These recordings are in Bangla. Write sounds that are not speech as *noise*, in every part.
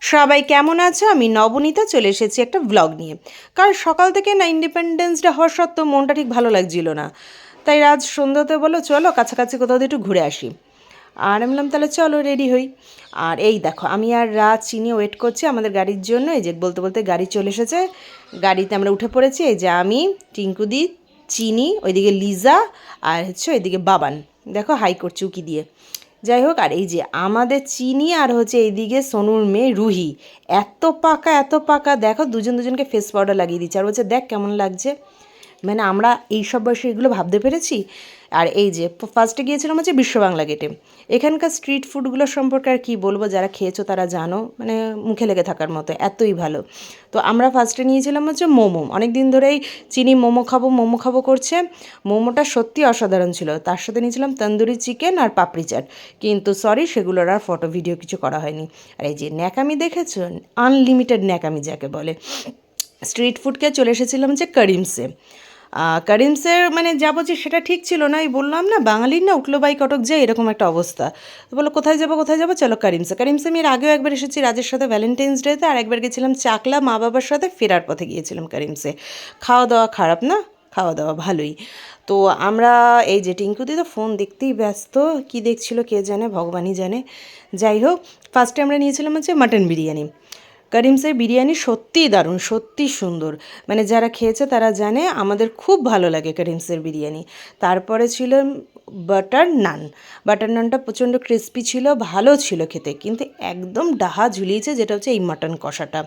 সবাই কেমন আছো? আমি নবনীতা, চলে এসেছি একটা ব্লগ নিয়ে। কারণ সকাল থেকে না ইন্ডিপেন্ডেন্স ডে হওয়ার সত্ত্বেও মনটা ঠিক ভালো লাগছিল না। তাই আজ সন্ধ্যাতে বলো চলো কাছাকাছি কোথাও একটু ঘুরে আসি। আর আমি বললাম, তাহলে চলো রেডি হই। আর এই দেখো, আমি আর রাত চিনি ওয়েট করছি আমাদের গাড়ির জন্য। এই যে বলতে বলতে গাড়ি চলে এসেছে। গাড়িতে আমরা উঠে পড়েছি। এই যে আমি টিঙ্কুদি চিনি, ওইদিকে লিজা, আর হচ্ছে ওইদিকে বাবান। দেখো, হাই করছি উকি দিয়ে। যাই হোক, আর এই যে আমাদের চিনি আর হচ্ছে এইদিকে সোনুর মেয়ে রুহি, এত পাকা এত পাকা, দেখো দুজন দুজনকে ফেস পাউডার লাগিয়ে দিচ্ছে। আর বলছে, দেখ কেমন লাগছে। মানে আমরা এই সব বয়সে এগুলো ভাবতে পেরেছি? আর এই যে, ফার্স্টে গিয়েছিলাম হচ্ছে বিশ্ব বাংলা গেটে এখানকার স্ট্রিট ফুডগুলো সম্পর্কে আর কী বলব যারা খেয়েছো তারা জানো মানে মুখে লেগে থাকার মতো, এতই ভালো। তো আমরা ফার্স্টে নিয়েছিলাম হচ্ছে মোমো। অনেক দিন ধরেই চিনি মোমো খাব মোমো খাব করছে। মোমোটা সত্যি অসাধারণ ছিল। তার সাথে নিয়েছিলাম তন্দুরি চিকেন আর পাপড়ি চাট। কিন্তু সরি সেগুলোর আর ফটো ভিডিও কিছু করা হয়নি। আর এই যে ন্যাকামি দেখেছ? আনলিমিটেড ন্যাকামি যাকে বলে। স্ট্রিট ফুডকে চলে এসেছিলাম যে করিমসে। করিমসের মানে যাব যে সেটা ঠিক ছিল না, এই বললাম না, বাঙালির না উঠল বাই কটক যায় এরকম একটা অবস্থা। তো বলো কোথায় যাব কোথায় যাব? চলো করিমসে। করিমসে আমি এর আগেও একবার এসেছি রাজের সাথে ভ্যালেন্টাইন্স ডেতে আর একবার গেছিলাম চাকলা মা বাবার সাথে ফেরার পথে গিয়েছিলাম করিমসে। খাওয়া দাওয়া খারাপ না? খাওয়া দাওয়া ভালোই। তো আমরা এই যে টিঙ্কুদি তো ফোন দেখতেই ব্যস্ত, কি দেখছিল কে জানে, ভগবানই জানে। যাই হোক ফার্স্টে আমরা নিয়েছিলাম হচ্ছে মাটন বিরিয়ানি। করিমসের বিরিয়ানি সত্যিই দারুণ সত্যি সুন্দর। মানে যারা খেয়েছে তারা জানে আমাদের খুব ভালো লাগে করিমসের বিরিয়ানি। তারপরে ছিল বাটার নান। বাটার নানটা প্রচণ্ড ক্রিস্পি ছিল, ভালো ছিল খেতে, কিন্তু একদম ডাহা ঝুলিয়েছে যেটা হচ্ছে এই মাটন কষাটা।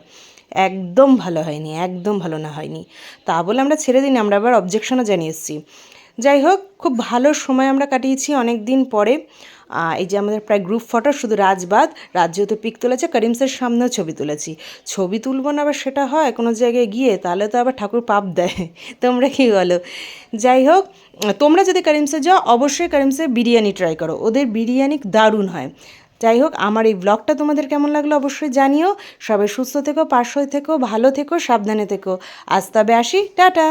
একদম ভালো হয়নি, একদম ভালো না হয়নি। তা বলে আমরা ছেড়ে দিই আমরা আবার অবজেকশনও জানিয়ে এসেছি। যাই হোক, খুব ভালো সময় আমরা কাটিয়েছি অনেক দিন পরে এই যে আমাদের প্রায় গ্রুপ ফটো শুধু রাজবাদ রাজ যেহেতু পিক তুলেছে, করিমসের সামনেও ছবি তুলেছি। ছবি তুলবো না আবার সেটা হয়, কোনো জায়গায় গিয়ে, তাহলে তো আবার ঠাকুর পাপ দেয়। *laughs* তোমরা কী বলো? যাই হোক, তোমরা যদি করিমসে যাও, অবশ্যই করিমসে বিরিয়ানি ট্রাই করো। ওদের বিরিয়ানি দারুণ হয়। যাই হোক, আমার এই ব্লগটা তোমাদের কেমন লাগল অবশ্যই জানিও। সবাই সুস্থ থেকো পার্শ্ব থেকো, ভালো থেকো, সাবধানে থেকো। আজ তবে আসি, টাটা!